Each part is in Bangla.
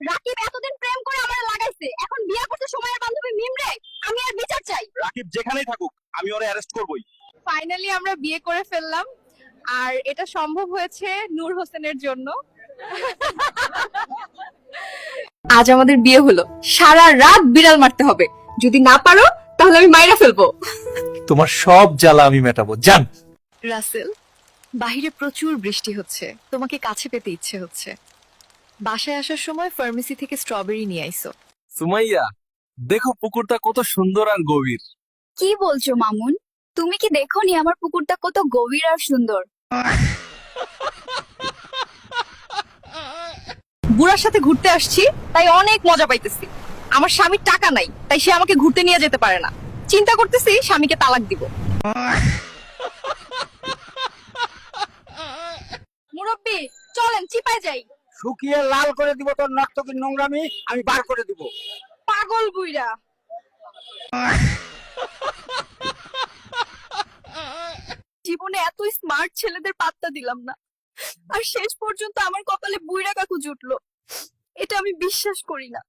রাকিব এতদিন প্রেম করে আমার লাগাইছে। এখন বিয়ে করতে সময়ের বান্ধবী মিমরে আমি আর বিচার চাই। রাকিব যেখানেই থাকুক আমি ওরে অ্যারেস্ট করবই। ফাইনালি আমরা বিয়ে করে ফেললাম। আর এটা সম্ভব হয়েছে নূর হোসেনের জন্য। আজ আমাদের বিয়ে হলো। সারা রাত বিড়াল মারতে হবে। যদি না পারো তাহলে আমি মাইরা ফেলব। তোমার সব জ্বালা আমি মেটাবো। জান রাসেল বাহিরে প্রচুর বৃষ্টি হচ্ছে। তোমাকে কাছে পেতে ইচ্ছে হচ্ছে। বাসায় আসার সময় ফার্মেসি থেকে স্ট্রবেরি নিয়ে আইসো। সুমাইয়া দেখো পুকুরটা কত সুন্দর আর গভীর। কি বলছো মামুন? তুমি কি দেখোনি আমার পুকুরটা কত গভীর আর সুন্দর? বুড়ার সাথে ঘুরতে আসছি তাই অনেক মজা পাইতেছি। আমার স্বামীর টাকা নাই তাই সে আমাকে ঘুরতে নিয়ে যেতে পারে না। চিন্তা করতেছি স্বামীকে তালাক দিব। মুরব্বি চলেন চিপায় যাই। শুকিয়ে লাল করে দিব তোর নর্তকী নোংরামি, আমি বার করে দিব। পাগল বুইরা জীবনে এত স্মার্ট ছেলেদের পাত্তা দিলাম না। আর শেষ পর্যন্ত আমার কপালে বুইরা কাকু জুটলো। এটা আমি বিশ্বাস করি না।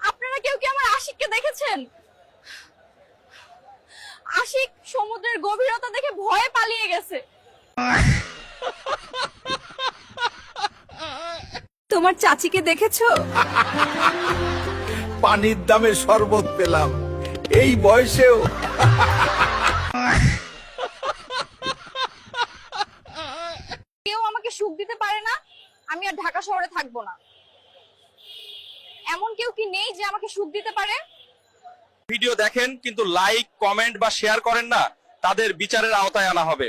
আপনারা কেউ কি আমার আশিককে দেখেছেন? আশিক সমুদ্রের গভীরতা দেখে ভয়ে পালিয়ে গেছে। তোমার চাচিকে দেখেছ? পানির দামে শরবত পেলাম। এই বয়সেও। কেউ আমাকে সুখ দিতে পারে না আমি আর ঢাকা শহরে থাকব না। এমন কেউ কি নেই যে আমাকে সুখ দিতে পারে? ভিডিও দেখেন কিন্তু লাইক কমেন্ট বা শেয়ার করেন না তাদের বিচারের আওতায় আনা হবে।